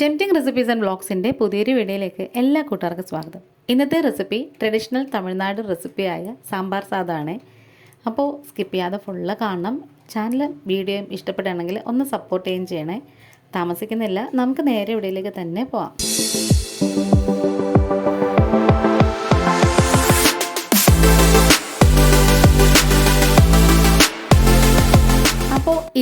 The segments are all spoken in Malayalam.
ടെംറ്റിംഗ് റെസിപ്പീസ് ആൻഡ് ബ്ലോഗ്സിന്റെ പുതിയൊരു വീഡിയോയിലേക്ക് എല്ലാ കൂട്ടുകാർക്കും സ്വാഗതം. ഇന്നത്തെ റെസിപ്പി ട്രഡീഷണൽ തമിഴ്നാട് റെസിപ്പിയായ സാമ്പാർ സാധാണ്. അപ്പോൾ സ്കിപ്പ് ചെയ്യാതെ ഫുള്ള് കാണണം. ചാനൽ വീഡിയോയും ഇഷ്ടപ്പെടുകയാണെങ്കിൽ ഒന്ന് സപ്പോർട്ട് ചെയ്യുകയും ചെയ്യണേ. താമസിക്കുന്നില്ല. നമുക്ക് നേരെ ഇവിടെയിലേക്ക് തന്നെ പോവാം.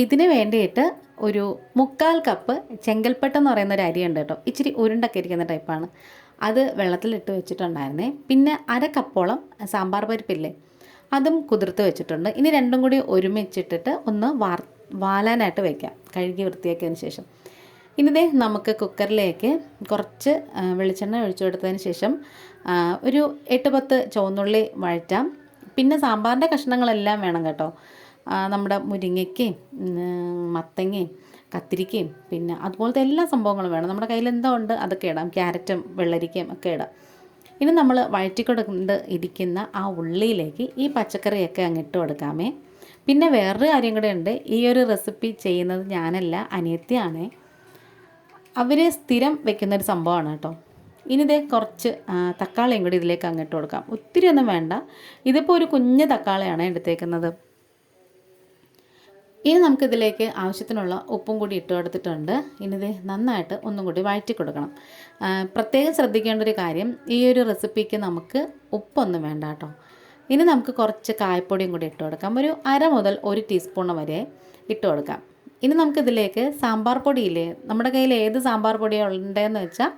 ഇതിന് വേണ്ടിയിട്ട് ഒരു മുക്കാൽ കപ്പ് ചെങ്കൽപ്പട്ട് എന്ന് പറയുന്ന ഒരു അരിയുണ്ട് കേട്ടോ. ഇച്ചിരി ഉരുണ്ടൊക്കെ ഇരിക്കുന്ന ടൈപ്പാണ് അത് വെള്ളത്തിലിട്ട് വെച്ചിട്ടുണ്ടായിരുന്നേ. പിന്നെ അര കപ്പോളം സാമ്പാർ പരിപ്പില്ലേ അതും കുതിർത്ത് വെച്ചിട്ടുണ്ട്. ഇനി രണ്ടും കൂടി ഒരുമിച്ചിട്ടിട്ട് ഒന്ന് വാർ വാലാനായിട്ട് വയ്ക്കാം കഴുകി വൃത്തിയാക്കിയതിന് ശേഷം. ഇനി ദേ നമുക്ക് കുക്കറിലേക്ക് കുറച്ച് വെളിച്ചെണ്ണ ഒഴിച്ചു കൊടുത്തതിന് ശേഷം ഒരു എട്ട് പത്ത് ചുവന്നുള്ളി വഴറ്റാം. പിന്നെ സാമ്പാറിന്റെ കഷ്ണങ്ങളെല്ലാം വേണം കേട്ടോ. നമ്മുടെ മുരിങ്ങയ്ക്കയും മത്തങ്ങയും കത്തിരിക്കയും പിന്നെ അതുപോലത്തെ എല്ലാ സംഭവങ്ങളും വേണം. നമ്മുടെ കയ്യിൽ എന്തോ ഉണ്ട് അതൊക്കെ ഇടാം. ക്യാരറ്റും വെള്ളരിക്കയും ഒക്കെ ഇടാം. ഇനി നമ്മൾ വഴറ്റിക്കൊണ്ട് ഇരിക്കുന്ന ആ ഉള്ളിയിലേക്ക് ഈ പച്ചക്കറിയൊക്കെ അങ്ങിട്ട് കൊടുക്കാമേ. പിന്നെ വേറൊരു കാര്യം കൂടെ ഉണ്ട്. ഈ ഒരു റെസിപ്പി ചെയ്യുന്നത് ഞാനല്ല അനിയത്തിയാണ്. അവർ സ്ഥിരം വെക്കുന്നൊരു സംഭവമാണ് കേട്ടോ. ഇനി ഇതേ കുറച്ച് തക്കാളിയും കൂടി ഇതിലേക്ക് അങ്ങിട്ട് കൊടുക്കാം. ഒത്തിരി ഒന്നും വേണ്ട. ഇതിപ്പോൾ ഒരു കുഞ്ഞ് തക്കാളിയാണ് എടുത്തേക്കുന്നത്. ഇനി നമുക്കിതിലേക്ക് ആവശ്യത്തിനുള്ള ഉപ്പും കൂടി ഇട്ട് കൊടുത്തിട്ടുണ്ട്. ഇനി ഇത് നന്നായിട്ട് ഒന്നും കൂടി വഴറ്റി കൊടുക്കണം. പ്രത്യേകം ശ്രദ്ധിക്കേണ്ട ഒരു കാര്യം ഈ ഒരു റെസിപ്പിക്ക് നമുക്ക് ഉപ്പൊന്നും വേണ്ട കേട്ടോ. ഇനി നമുക്ക് കുറച്ച് കായപ്പൊടിയും കൂടി ഇട്ട് കൊടുക്കാം. ഒരു അര മുതൽ ഒരു ടീസ്പൂൺ വരെ ഇട്ട് കൊടുക്കാം. ഇനി നമുക്കിതിലേക്ക് സാമ്പാർ പൊടിയില്ലേ? നമ്മുടെ കയ്യിൽ ഏത് സാമ്പാർ പൊടിയാണ് ഉണ്ടേന്ന് വെച്ചാൽ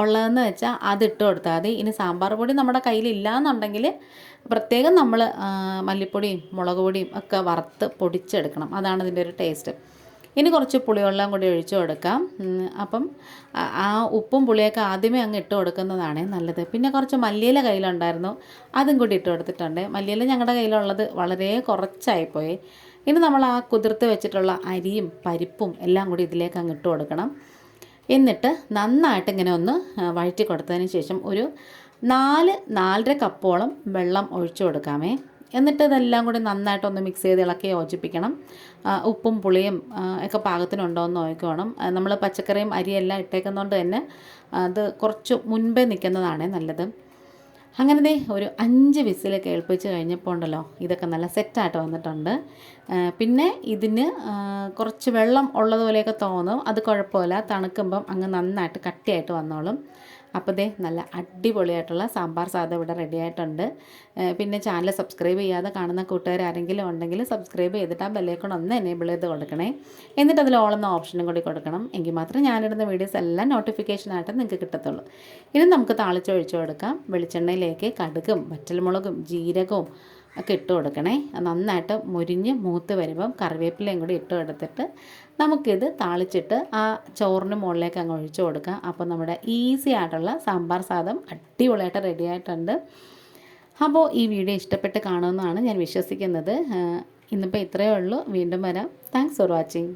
ഉള്ളതെന്ന് വെച്ചാൽ അത് ഇട്ട് കൊടുത്താൽ മതി. ഇനി സാമ്പാർ പൊടി നമ്മുടെ കയ്യിലില്ല എന്നുണ്ടെങ്കിൽ പ്രത്യേകം നമ്മൾ മല്ലിപ്പൊടിയും മുളക് പൊടിയും ഒക്കെ വറുത്ത് പൊടിച്ചെടുക്കണം. അതാണ് ഇതിന്റെ ഒരു ടേസ്റ്റ്. ഇനി കുറച്ച് പുളിവെള്ളം കൂടി ഒഴിച്ചു കൊടുക്കാം. അപ്പം ആ ഉപ്പും പുളിയൊക്കെ ആദ്യമേ അങ്ങ് ഇട്ട് കൊടുക്കുന്നതാണ് നല്ലത്. പിന്നെ കുറച്ച് മല്ലിയില കയ്യിലുണ്ടായിരുന്നു അതും കൂടി ഇട്ട് കൊടുത്തിട്ടുണ്ട്. മല്ലിയില ഞങ്ങളുടെ കയ്യിലുള്ളത് വളരെ കുറച്ചായിപ്പോയി. ഇനി നമ്മൾ ആ കുതിർത്ത് വെച്ചിട്ടുള്ള അരിയും പരിപ്പും എല്ലാം കൂടി ഇതിലേക്ക് അങ്ങ് ഇട്ട് കൊടുക്കണം. എന്നിട്ട് നന്നായിട്ട് ഇങ്ങനെ ഒന്ന് വഴറ്റി കൊടുത്തതിന് ശേഷം ഒരു നാല് നാലര കപ്പോളം വെള്ളം ഒഴിച്ചു കൊടുക്കാമേ. എന്നിട്ട് ഇതെല്ലാം കൂടി നന്നായിട്ടൊന്ന് മിക്സ് ചെയ്ത് ഇളക്കി യോജിപ്പിക്കണം. ഉപ്പും പുളിയും ഒക്കെ പാകത്തിനുണ്ടോ എന്ന് നോക്കണം നമ്മൾ പച്ചക്കറിയും അരിയെല്ലാം ഇട്ടേക്കുന്നതുകൊണ്ട് തന്നെ അത് കുറച്ച് മുൻപേ നിൽക്കുന്നതാണ് നല്ലത്. അങ്ങനെ ദേ ഒരു അഞ്ച് വിസിൽ കേൾപ്പിച്ച് കഴിഞ്ഞപ്പോൾ ഉണ്ടല്ലോ ഇതൊക്കെ നല്ല സെറ്റായിട്ട് വന്നിട്ടുണ്ട്. പിന്നെ ഇതിന് കുറച്ച് വെള്ളം ഉള്ളതുപോലെയൊക്കെ തോന്നും. അത് കുഴപ്പമില്ല. തണുക്കുമ്പം അങ്ങ് നന്നായിട്ട് കട്ടിയായിട്ട് വന്നോളും. അപ്പോൾ ദേ നല്ല അടിപൊളിയായിട്ടുള്ള സാമ്പാർ സാധനം ഇവിടെ റെഡി ആയിട്ടുണ്ട്. പിന്നെ ചാനൽ സബ്സ്ക്രൈബ് ചെയ്യാതെ കാണുന്ന കൂട്ടുകാർ ആരെങ്കിലും ഉണ്ടെങ്കിൽ സബ്സ്ക്രൈബ് ചെയ്തിട്ട് ആ ബെല്ലേക്കൊണ്ട് ഒന്ന് എനേബിൾ ചെയ്ത് കൊടുക്കണേ. എന്നിട്ട് അതിൽ ഓളുന്ന ഓപ്ഷനും കൂടി കൊടുക്കണം. എങ്കിൽ മാത്രം ഞാനിടുന്ന വീഡിയോസ് എല്ലാം നോട്ടിഫിക്കേഷനായിട്ട് നിങ്ങൾക്ക് കിട്ടത്തുള്ളൂ. ഇനി നമുക്ക് താളിച്ചൊഴിച്ചു കൊടുക്കാം. വെളിച്ചെണ്ണയിലേക്ക് കടുകും വറ്റൽമുളകും ജീരകവും ഒക്കെ ഇട്ട് കൊടുക്കണേ. നന്നായിട്ട് മുരിഞ്ഞ് മൂത്ത് വരുമ്പം കറിവേപ്പിലയും കൂടി ഇട്ട് കൊടുത്തിട്ട് നമുക്കിത് താളിച്ചിട്ട് ആ ചോറിന് മുകളിലേക്ക് അങ്ങ് ഒഴിച്ചു കൊടുക്കാം. അപ്പോൾ നമ്മുടെ ഈസി ആയിട്ടുള്ള സാമ്പാർ സാദം അടിപൊളിയായിട്ട് റെഡി ആയിട്ടുണ്ട്. അപ്പോൾ ഈ വീഡിയോ ഇഷ്ടപ്പെട്ട് കാണുമെന്നാണ് ഞാൻ വിശ്വസിക്കുന്നത്. ഇന്നിപ്പോൾ ഇത്രയേ ഉള്ളൂ. വീണ്ടും വരാം. Thanks for watching